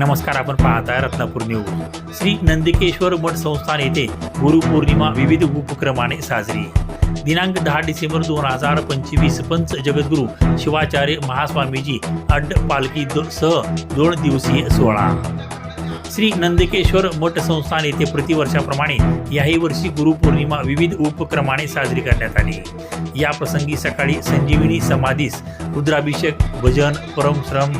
नमस्कार आपण पाहताय रत्नापूर न्यूज. श्री नंदिकेश्वर मठ संस्थान येथे गुरुपौर्णिमा विविध उपक्रमाने साजरी. दिनांक दहा डिसेंबर दोन हजार पंचवीस पंच जगद्गुरू शिवाचार्य महास्वामीजी अड्ड पालखी सह दोन दिवसीय सोहळा. श्री नंदकेश्वर मठ संस्थान येथे प्रतिवर्षाप्रमाणे याही वर्षी गुरुपौर्णिमा विविध उपक्रमाने साजरी करण्यात आली. या प्रसंगी सकाळी संजीवनी समाधीस रुद्राभिषेक भजन परमश्रम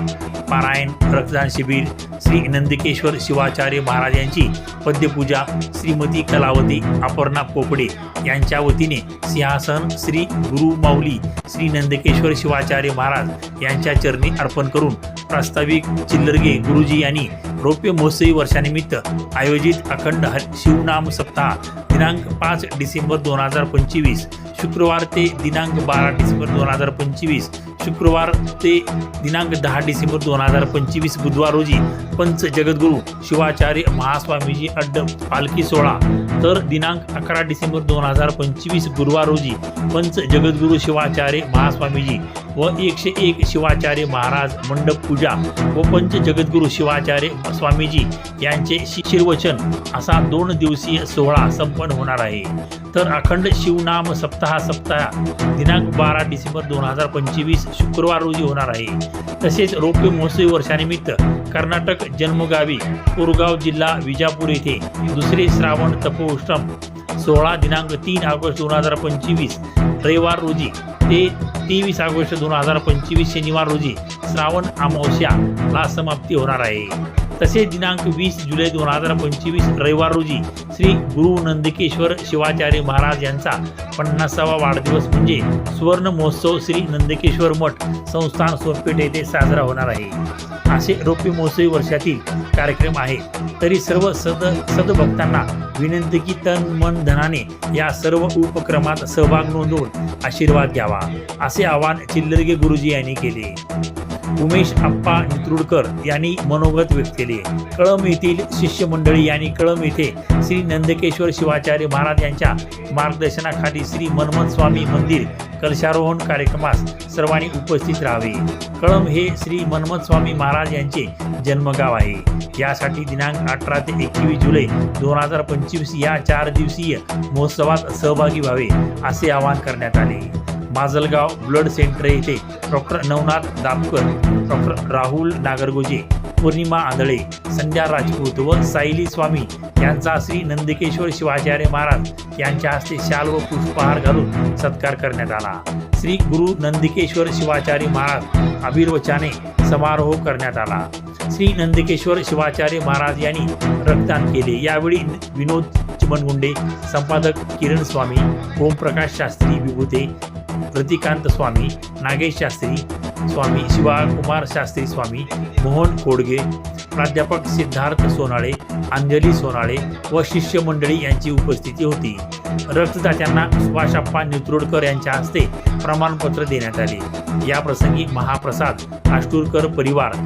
पारायण रक्तदान शिबिर श्री नंदकेश्वर शिवाचार्य महाराज यांची पद्यपूजा श्रीमती कलावती अपर्णा पोपडे यांच्या वतीने सिंहासन श्री गुरुमाऊली श्री नंदकेश्वर शिवाचार्य महाराज यांच्या चरणी अर्पण करून प्रास्ताविक चिल्लरगे गुरुजी यांनी रौप्य महोत्सवी वर्षानिमित्त आयोजित अखंड शिवनाम सप्ताह दिनांक पाच डिसेंबर दोन हजार पंचवीस शुक्रवार ते दिनांक बारा डिसेंबर दोन हजार पंचवीस शुक्रवार ते दिनांक दहा डिसेंबर दोन हजार पंचवीस बुधवार रोजी पंच जगद्गुरू शिवाचार्य महास्वामीजी अड्ड पालखी सोहळा तर दिनांक अकरा डिसेंबर दोन हजार पंचवीस गुरुवार रोजी पंच जगद्गुरू शिवाचार्य महास्वामीजी व एकशे एक शिवाचार्य महाराज मंडप पूजा व पंच जगद्गुरू शिवाचार्य स्वामीजी यांचे शिशिरवचन असा दोन दिवसीय सोहळा संपन्न होणार आहे. तर अखंड शिवनाम सप्ताह सप्ताह दिनांक बारा डिसेंबर दोन हजार पंचवीस शुक्रवार रोजी होणार आहे. तसेच रौप्य महोत्सवी वर्षानिमित्त कर्नाटक जन्मगावी कोरगाव जिल्हा विजापूर येथे दुसरे श्रावण तपो उष्णम सोळा दिनांक तीन ऑगस्ट दोन हजार पंचवीस. रविवार रोजी ते तेवीस ऑगस्ट दोन हजार पंचवीस शनिवार रोजी श्रावण अमावस्याला समाप्ती होणार आहे. तसेच दिनांक वीस जुलै दोन हजार पंचवीस रविवार रोजी श्री गुरु नंदकेश्वर शिवाचार्य महाराज यांचा पन्नासावा वाढदिवस म्हणजे सुवर्ण महोत्सव श्री नंदकेश्वर मठ संस्थान सोनपेठ येथे साजरा होणार आहे. असे रौप्य महोत्सवी वर्षातील कार्यक्रम आहे. तरी सर्व सद सदभक्तांना विनंती की तन मन धनाने या सर्व उपक्रमात सहभाग नोंदवून आशीर्वाद घ्यावा. असे आवाहन चिल्लरगे गुरुजी यांनी केले. उमेश आप्पा नित्रुडकर यांनी मनोगत व्यक्त केले. कळम येथील शिष्यमंडळी यांनी कळम येथे श्री नंदकेश्वर शिवाचार्य महाराज यांच्या मार्गदर्शनाखाली श्री मनमथ स्वामी मंदिर कलशारोहण कार्यक्रमास सर्वांनी उपस्थित राहावे. कळम हे श्री मनमथ स्वामी महाराज यांचे जन्मगाव आहे. यासाठी दिनांक अठरा ते एकवीस जुलै दोन हजार पंचवीस या चार दिवसीय महोत्सवात सहभागी व्हावे असे आवाहन करण्यात आले. माजलगाव ब्लड सेंटर येथे डॉक्टर नवनाथ दापकर डॉक्टर राहुल नागरगोजे पौर्णिमा आंधळे संध्या राजपूत व सायली स्वामी यांचा श्री नंदिकेश्वर शिवाचार्य महाराज यांच्या हस्ते शाल व पुष्पहार घालून सत्कार करण्यात आला. श्री गुरु नंदिकेश्वर शिवाचार्य महाराज अभिर्वचाने समारोह करण्यात आला. श्री नंदिकेश्वर शिवाचार्य महाराज यांनी रक्तदान केले. यावेळी विनोद चिमनगुंडे संपादक किरण स्वामी ओमप्रकाश शास्त्री विभूते प्रतिकांत स्वामी नागेश शास्त्री स्वामी शिवाकुमार शास्त्री स्वामी मोहन कोडगे प्राध्यापक सिद्धार्थ सोनाळे अंजली सोनाळे व शिष्यमंडळी यांची उपस्थिती होती. रक्तदात्यांना सुभाषाप्पा नित्रोडकर यांच्या हस्ते प्रमाणपत्र देण्यात आले. या प्रसंगी महाप्रसाद आष्टूरकर परिवार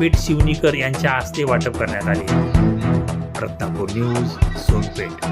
पेठ शिवनीकर यांच्या हस्ते वाटप करण्यात आले. रत्नापूर न्यूज सोनपेठ.